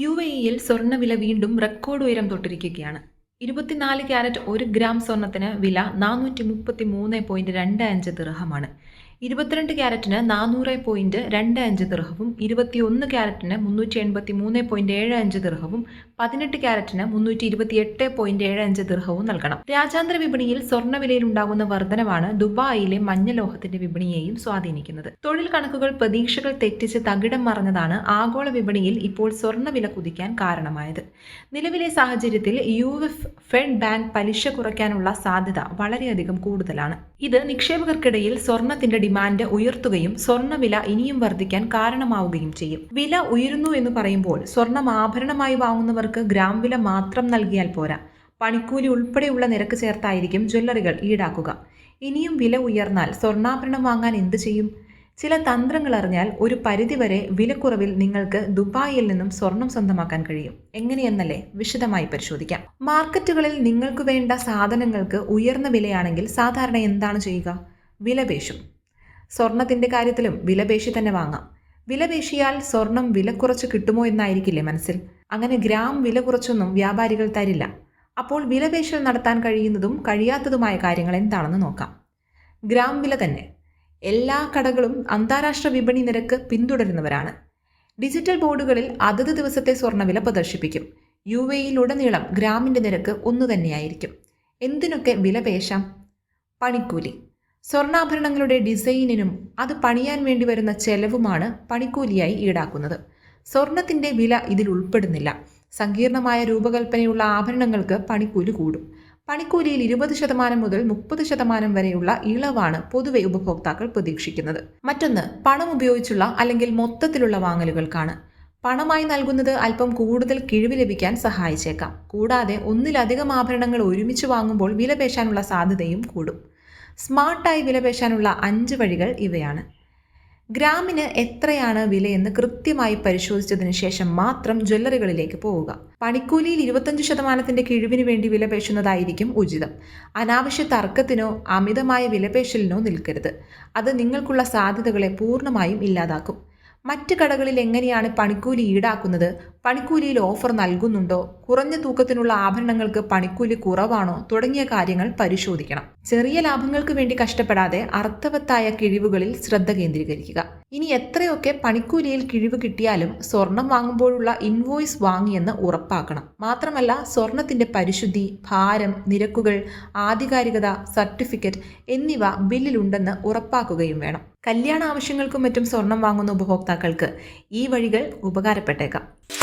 U A ഇയിൽ സ്വർണവില വീണ്ടും റെക്കോർഡ് ഉയരം തൊട്ടിരിക്കുകയാണ്. ഇരുപത്തിനാല് ക്യാരറ്റ് ഒരു ഗ്രാം സ്വർണത്തിന് വില നാനൂറ്റി മുപ്പത്തി മൂന്ന് പോയിന്റ് രണ്ട് അഞ്ച് ദിർഹമാണ്. ഇരുപത്തിരണ്ട് ക്യാരറ്റിന് നാനൂറ് പോയിന്റ് രണ്ട് അഞ്ച് ദിർഹവും ഇരുപത്തിയൊന്ന് ക്യാരറ്റിന് മുന്നൂറ്റി എൺപത്തി മൂന്ന് പോയിന്റ് ഏഴ് അഞ്ച് ദിർഹവും പതിനെട്ട് ക്യാരറ്റിന് മുന്നൂറ്റി ഇരുപത്തിയെട്ട് പോയിന്റ് ഏഴ് അഞ്ച് ദിർഹവും നൽകണം. രാജ്യാന്തര വിപണിയിൽ സ്വർണവിലയിൽ ഉണ്ടാകുന്ന വർധനവാണ് ദുബായിലെ മഞ്ഞലോഹത്തിന്റെ വിപണിയെയും സ്വാധീനിക്കുന്നത്. തൊഴിൽ കണക്കുകൾ പ്രതീക്ഷകൾ തെറ്റിച്ച് തകിടം മറഞ്ഞതാണ് ആഗോള വിപണിയിൽ ഇപ്പോൾ സ്വർണവില കുതിക്കാൻ കാരണമായത്. നിലവിലെ സാഹചര്യത്തിൽ യു എഫ് ഫെഡ് ബാങ്ക് പലിശ കുറയ്ക്കാനുള്ള സാധ്യത വളരെയധികം കൂടുതലാണ്. ഇത് നിക്ഷേപകർക്കിടയിൽ സ്വർണത്തിന്റെ ഡിമാൻഡ് ഉയർത്തുകയും സ്വർണവില ഇനിയും വർദ്ധിക്കാൻ കാരണമാവുകയും ചെയ്യും. വില ഉയരുന്നു എന്ന് പറയുമ്പോൾ സ്വർണം ആഭരണമായി വാങ്ങുന്നവർക്ക് ഗ്രാം വില മാത്രം നൽകിയാൽ പോരാ. പണിക്കൂലി ഉൾപ്പെടെയുള്ള നിരക്ക് ചേർത്തായിരിക്കും ജ്വല്ലറികൾ ഈടാക്കുക. ഇനിയും വില ഉയർന്നാൽ സ്വർണാഭരണം വാങ്ങാൻ എന്ത് ചെയ്യും? ചില തന്ത്രങ്ങൾ അറിഞ്ഞാൽ ഒരു പരിധിവരെ വിലക്കുറവിൽ നിങ്ങൾക്ക് ദുബായിൽ നിന്നും സ്വർണം സ്വന്തമാക്കാൻ കഴിയും. എങ്ങനെയെന്നല്ലേ വിശദമായി പരിശോധിക്കാം. മാർക്കറ്റുകളിൽ നിങ്ങൾക്ക് വേണ്ട സാധനങ്ങൾക്ക് ഉയർന്ന വിലയാണെങ്കിൽ സാധാരണ എന്താണ് ചെയ്യുക? വിലപേശും സ്വർണത്തിന്റെ കാര്യത്തിലും വിലപേശി തന്നെ വാങ്ങാം. വിലപേശിയാൽ സ്വർണം വില കുറച്ച് കിട്ടുമോ എന്നായിരിക്കില്ലേ മനസ്സിൽ? അങ്ങനെ ഗ്രാം വില കുറച്ചൊന്നും വ്യാപാരികൾ തരില്ല. അപ്പോൾ വിലപേശൽ നടത്താൻ കഴിയുന്നതും കഴിയാത്തതുമായ കാര്യങ്ങൾ എന്താണെന്ന് നോക്കാം. ഗ്രാം വില തന്നെ. എല്ലാ കടകളും അന്താരാഷ്ട്ര വിപണി നിരക്ക് പിന്തുടരുന്നവരാണ്. ഡിജിറ്റൽ ബോർഡുകളിൽ അതത് ദിവസത്തെ സ്വർണവില പ്രദർശിപ്പിക്കും. യു എയിലുടനീളം ഗ്രാമിന്റെ നിരക്ക് ഒന്നു തന്നെയായിരിക്കും. എന്തിനൊക്കെ വില പേശാം? പണിക്കൂലി. സ്വർണാഭരണങ്ങളുടെ ഡിസൈനിനും അത് പണിയാൻ വേണ്ടി വരുന്ന ചെലവുമാണ് പണിക്കൂലിയായി ഈടാക്കുന്നത്. സ്വർണത്തിന്റെ വില ഇതിൽ ഉൾപ്പെടുന്നില്ല. സങ്കീർണമായ രൂപകൽപ്പനയുള്ള ആഭരണങ്ങൾക്ക് പണിക്കൂലി കൂടും. പണിക്കൂലിയിൽ ഇരുപത് ശതമാനം മുതൽ മുപ്പത് ശതമാനം വരെയുള്ള ഇളവാണ് പൊതുവെ ഉപഭോക്താക്കൾ പ്രതീക്ഷിക്കുന്നത്. മറ്റൊന്ന് പണം ഉപയോഗിച്ചുള്ള അല്ലെങ്കിൽ മൊത്തത്തിലുള്ള വാങ്ങലുകൾക്കാണ്. പണമായി നൽകുന്നത് അല്പം കൂടുതൽ കിഴിവ് ലഭിക്കാൻ സഹായിച്ചേക്കാം. കൂടാതെ ഒന്നിലധികം ആഭരണങ്ങൾ ഒരുമിച്ച് വാങ്ങുമ്പോൾ വിലപേശാനുള്ള സാധ്യതയും കൂടും. സ്മാർട്ടായി വിലപേശാനുള്ള അഞ്ച് വഴികൾ ഇവയാണ്. ഗ്രാമിന് എത്രയാണ് വിലയെന്ന് കൃത്യമായി പരിശോധിച്ചതിന് ശേഷം മാത്രം ജ്വല്ലറികളിലേക്ക് പോവുക. പണിക്കൂലിയിൽ ഇരുപത്തഞ്ച് ശതമാനത്തിന്റെ കിഴിവിന് വേണ്ടി വിലപേശുന്നതായിരിക്കും ഉചിതം. അനാവശ്യ തർക്കത്തിനോ അമിതമായ വിലപേശലിനോ നിൽക്കരുത്. അത് നിങ്ങൾക്കുള്ള സാധ്യതകളെ പൂർണമായും ഇല്ലാതാക്കും. മറ്റ് കടകളിൽ എങ്ങനെയാണ് പണിക്കൂലി ഈടാക്കുന്നത്? പണിക്കൂലിയിൽ ഓഫർ നൽകുന്നുണ്ടോ? കുറഞ്ഞ തൂക്കത്തിനുള്ള ആഭരണങ്ങൾക്ക് പണിക്കൂലി കുറവാണോ? തുടങ്ങിയ കാര്യങ്ങൾ പരിശോധിക്കണം. ചെറിയ ലാഭങ്ങൾക്ക് വേണ്ടി കഷ്ടപ്പെടാതെ അർത്ഥവത്തായ കിഴിവുകളിൽ ശ്രദ്ധ കേന്ദ്രീകരിക്കുക. ഇനി എത്രയൊക്കെ പണിക്കൂലിയിൽ കിഴിവ് കിട്ടിയാലും സ്വർണം വാങ്ങുമ്പോഴുള്ള ഇൻവോയ്സ് വാങ്ങിയെന്ന് ഉറപ്പാക്കണം. മാത്രമല്ല സ്വർണത്തിന്റെ പരിശുദ്ധി ഭാരം നിരക്കുകൾ ആധികാരികത സർട്ടിഫിക്കറ്റ് എന്നിവ ബില്ലിലുണ്ടെന്ന് ഉറപ്പാക്കുകയും വേണം. കല്യാണ ആവശ്യങ്ങൾക്കും മറ്റും സ്വർണം വാങ്ങുന്ന ഉപഭോക്താക്കൾക്ക് ഈ വഴികൾ ഉപകാരപ്പെട്ടേക്കാം.